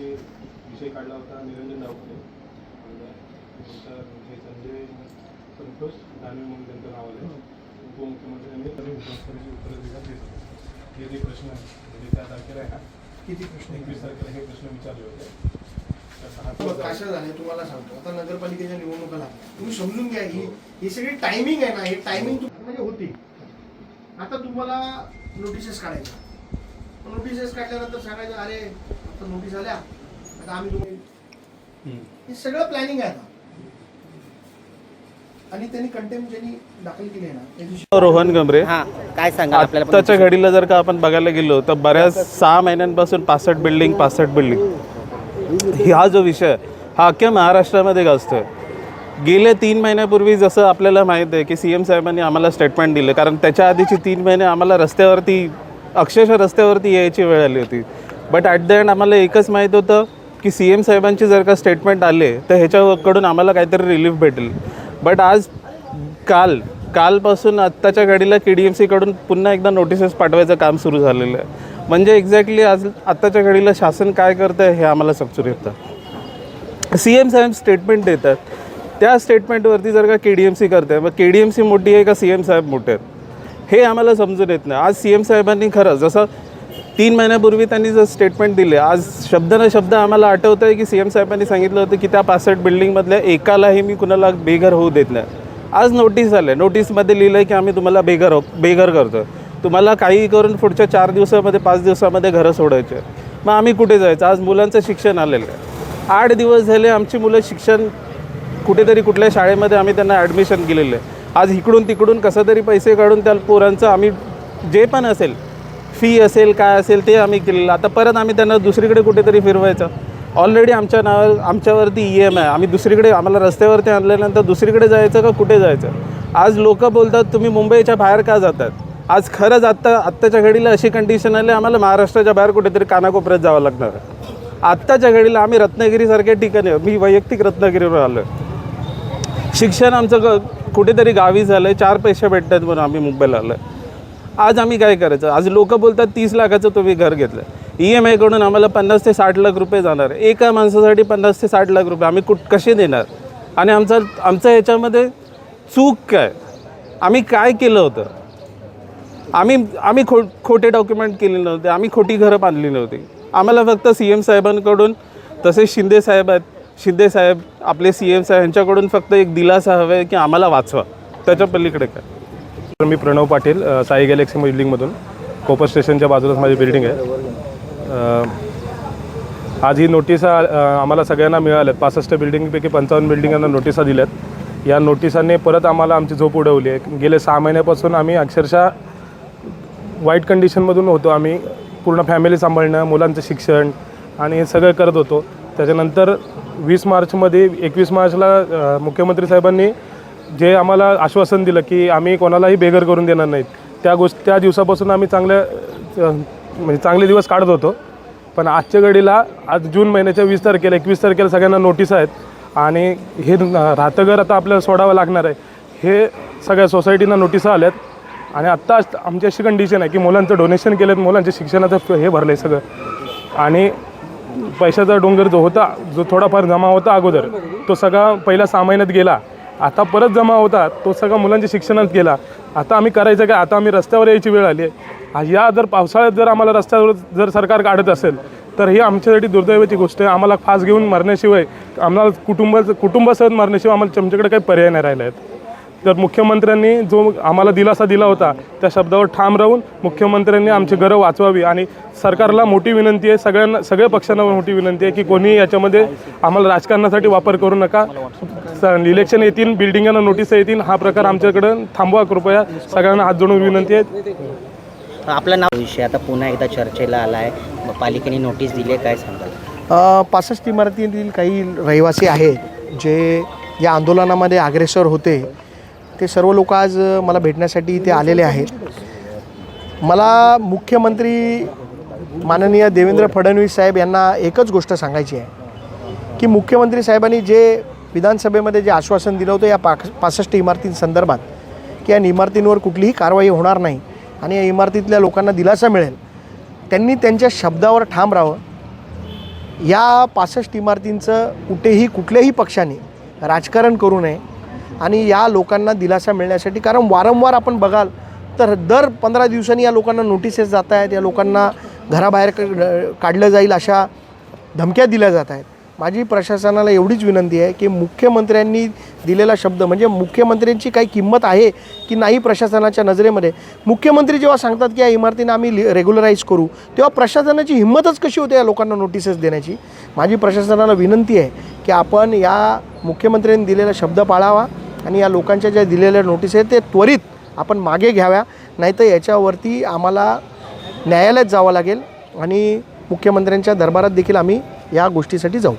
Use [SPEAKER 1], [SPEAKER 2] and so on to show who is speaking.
[SPEAKER 1] जे विषय काढला होता निरंजन डावखरे तुमचा हे संजय संतोष दानवे म्हणून त्यांचं नाव आलं उपमुख्यमंत्र्यांनी तरी उपस्थितीची उत्तरं होते. हे जे प्रश्न म्हणजे त्या तारखेला आहे ना
[SPEAKER 2] किती प्रश्न
[SPEAKER 1] एकवीस तारखेला हे प्रश्न विचारले होते.
[SPEAKER 2] कसं झालं. तुम्हाला सांगतो. आता नगरपालिकेच्या निवडणुका लागल्या. तुम्ही समजून घ्या ही ही सगळी टायमिंग आहे ना हे टायमिंग म्हणजे होती. आता तुम्हाला नोटिसेस काढायच्या नोटिसेस काढल्यानंतर सांगायचं अरे आता नोटीस आल्या आता आम्ही तुम्ही हे सगळं प्लॅनिंग आहे आता. आणि त्यांनी कंटेम ज्यांनी दाखल केली आहे ना त्या दिवशी
[SPEAKER 3] रोहन गमरे
[SPEAKER 4] हा काय सांगा आपल्याला
[SPEAKER 3] आत्ताच्या घडीला जर का आपण बघायला गेलो तर बऱ्याच सहा महिन्यांपासून पासष्ट बिल्डिंग पासष्ट बिल्डिंग हा जो विषय आहे, हा अख्ख्या महाराष्ट्रामध्ये गाजतोय. गेल्या तीन महिन्यापूर्वी जसं आपल्याला माहीत आहे की सी एम साहेबांनी आम्हाला स्टेटमेंट दिलं कारण त्याच्या आधीची तीन महिने आम्हाला रस्त्यावरती अक्षरशः रस्त्यावरती यायची वेळ आली होती. बट ॲट द एंड आम्हाला एकच माहीत होतं की सी एम साहेबांची जर का स्टेटमेंट आले तर ह्याच्याकडून आम्हाला काहीतरी रिलीफ भेटेल. बट आज काल कालपासून आत्ताच्या घडीला के डी एम सीकडून पुन्हा एकदा नोटिसेस पाठवायचं काम सुरू झालेलं आहे. म्हणजे एक्झॅक्टली आज आत्ताच्या घडीला शासन काय करतं आहे हे आम्हाला समजून येतं. सी एम साहेब स्टेटमेंट देतात. त्या स्टेटमेंटवरती जर का के डी एम सी करते मग के डी एम सी मोठी आहे का सी एम साहेब मोठे आहेत? हे आम्हाला समजून येत नाही. आज सी एम साहेबांनी खरं जसं तीन महिन्यापूर्वी त्यांनी जर स्टेटमेंट दिले आज शब्द न शब्द आम्हाला आठवतं आहे की सी एम साहेबांनी सांगितलं होतं की त्या पासष्ट बिल्डिंगमधल्या एकालाही मी कुणाला बेघर होऊ देत नाही. आज नोटीस आलं आहे नोटीसमध्ये लिहिलं आहे की आम्ही तुम्हाला बेघर हो बेघर करतो तुम्हाला काही करून पुढच्या चार दिवसामध्ये पाच दिवसामध्ये घरं सोडायचे आहे. मग आम्ही कुठे जायचं? आज मुलांचं शिक्षण आलेलं आहे. आठ दिवस झाले आमची मुलं शिक्षण कुठेतरी कुठल्या शाळेमध्ये आम्ही त्यांना ॲडमिशन केलेलं आहे. आज इकडून तिकडून कसं तरी पैसे काढून त्या पोरांचं आम्ही जे पण असेल फी असेल काय असेल ते आम्ही केलेलं. आता परत आम्ही त्यांना दुसरीकडे कुठेतरी फिरवायचं. ऑलरेडी आमच्या नावावर आमच्यावरती ई एम आहे. आम्ही दुसरीकडे आम्हाला रस्त्यावरती आणल्यानंतर दुसरीकडे जायचं का कुठे जायचं? आज लोक बोलतात तुम्ही मुंबईच्या बाहेर का जातात आज खरंच आत्ता आत्ताच्या घडीला अशी कंडिशन आली आम्हाला महाराष्ट्राच्या बाहेर कुठेतरी कानाकोपऱ्यात जावं लागणार आहे. आत्ताच्या घडीला आम्ही रत्नागिरीसारख्या ठिकाणी मी वैयक्तिक रत्नागिरीवर आलो शिक्षण आमचं ग कुठेतरी गावी झालं आहे चार पैसे भेटतात म्हणून आम्ही मुंबईला आलो आहे आज आम्ही काय करायचं? आज लोक बोलतात तीस लाखाचं तुम्ही घर घेतलं. ई एम आयकडून आम्हाला पन्नास ते साठ लाख रुपये जाणार. आहे एका माणसासाठी पन्नास ते साठ लाख रुपये आम्ही कुठ कसे देणार? आणि आमचा आमचं याच्यामध्ये चूक काय? आम्ही काय केलं होतं? आम्ही आम्ही खो खोटे डॉक्युमेंट केले नव्हते. आम्ही खोटी घरं बांधली नव्हती. आम्हाला फक्त सी एम साहेबांकडून तसेच शिंदे साहेब आहेत. शिंदे साहेब आपले सी एम साहेब यांच्याकडून फक्त एक दिलासा हवा आहे की आम्हाला वाचवा. त्याच्या पलीकडे काय?
[SPEAKER 1] तर मी प्रणव पाटील साई गॅलेक्सी बिल्डिंगमधून कोपर स्टेशनच्या बाजूलाच माझी बिल्डिंग आहे. आज ही नोटिसा आम्हाला सगळ्यांना मिळाल्यात. पासष्ट बिल्डिंगपैकी पंचावन्न बिल्डिंगांना नोटिसा दिल्यात. या नोटिसांनी परत आम्हाला आमची झोप उडवली आहे. गेले सहा महिन्यापासून आम्ही अक्षरशः वाईट कंडिशनमधून होतो. आम्ही पूर्ण फॅमिली सांभाळणं मुलांचं शिक्षण आणि हे सगळं करत होतो. त्याच्यानंतर वीस मार्चमध्ये एकवीस मार्चला मुख्यमंत्री साहेबांनी जे आम्हाला आश्वासन दिलं की आम्ही कोणालाही बेघर करून देणार नाहीत. त्या गोष्ट त्या दिवसापासून आम्ही चांगल्या म्हणजे चांगले दिवस काढत होतो. पण आजच्या घडीला आज जून महिन्याच्या वीस तारखेला एकवीस तारखेला सगळ्यांना नोटीस आहेत आणि हे राहतं घर आता आपल्याला सोडावं लागणार आहे. हे सगळ्या सोसायटींना नोटिसा आल्यात आणि आत्ता आमची अशी कंडिशन आहे की मुलांचं डोनेशन केलं मुलांच्या शिक्षणाचं हे भरलं आहे सगळं. आणि पैशाचा डोंगर जो होता जो थोडाफार जमा होता अगोदर तो सगळा पहिल्या सहा महिन्यात गेला. आता परत जमा होता तो सगळा मुलांच्या शिक्षणात गेला. आता आम्ही करायचं काय? आता आम्ही रस्त्यावर यायची वेळ आली आहे. या जर पावसाळ्यात जर आम्हाला रस्त्यावर जर सरकार काढत असेल तर ही आमच्यासाठी दुर्दैवाची गोष्ट आहे. आम्हाला फास घेऊन मरण्याशिवाय आम्हाला कुटुंबाचं कुटुंबासह मरण्याशिवाय आम्हाला आमच्याकडे काही पर्याय नाही राहिले आहेत. तर मुख्यमंत्र्यांनी जो आम्हाला दिलासा दिला होता त्या शब्दावर ठाम राहून मुख्यमंत्र्यांनी आमची घरं वाचवावी आणि सरकारला मोठी विनंती आहे सगळ्यांना सगळ्या पक्षांना मोठी विनंती आहे की कोणी याच्यामध्ये आम्हाला राजकारणासाठी वापर करू नका. इलेक्शन येतील बिल्डिंगांना नोटीस येतील हा प्रकार आमच्याकडं थांबवा कृपया सगळ्यांना हात जोडून विनंती आहे.
[SPEAKER 4] आपलं नाव? विषय आता पुन्हा एकदा चर्चेला आला आहे पालिकेने नोटीस दिली आहे काय सांगाल?
[SPEAKER 2] पासष्ट इमारतीतील काही रहिवासी आहेत जे या आंदोलनामध्ये अग्रेसर होते. ते सर्व लोक आज मला भेटण्यासाठी इथे आलेले आहेत. मला मुख्यमंत्री माननीय देवेंद्र फडणवीस साहेब यांना एकच गोष्ट सांगायची आहे की मुख्यमंत्री साहेबांनी जे विधानसभेमध्ये जे आश्वासन दिलं होतं या पाक पासष्ट इमारतींसंदर्भात की या इमारतींवर कुठलीही कारवाई होणार नाही आणि या इमारतीतल्या लोकांना दिलासा मिळेल त्यांनी त्यांच्या शब्दावर ठाम राहावं. या पासष्ट इमारतींचं कुठेही कुठल्याही पक्षाने राजकारण करू नये. आणि या लोकांना दिलासा मिळण्यासाठी कारण वारंवार आपण बघाल तर दर पंधरा दिवसांनी या लोकांना नोटिसेस जात आहेत या लोकांना घराबाहेर क- काढलं जाईल अशा धमक्या दिल्या जात आहेत. माझी प्रशासनाला एवढीच विनंती आहे की मुख्यमंत्र्यांनी दिलेला शब्द म्हणजे मुख्यमंत्र्यांची काही किंमत आहे की नाही प्रशासनाच्या नजरेमध्ये? मुख्यमंत्री जेव्हा सांगतात की या इमारतींना आम्ही रेग्युलराईज करू तेव्हा प्रशासनाची हिंमतच कशी होते या लोकांना नोटिसेस देण्याची? माझी प्रशासनाला विनंती आहे की आपण या मुख्यमंत्र्यांनी दिलेला शब्द पाळावा. आणि या लोकांच्या ज्या दिलेल्या नोटीस आहेत ते त्वरित आपण मागे घ्याव्या. नाहीतर याच्यावरती आम्हाला न्यायालयात जावं लागेल आणि मुख्यमंत्र्यांच्या दरबारात देखील आम्ही या गोष्टीसाठी जाऊ.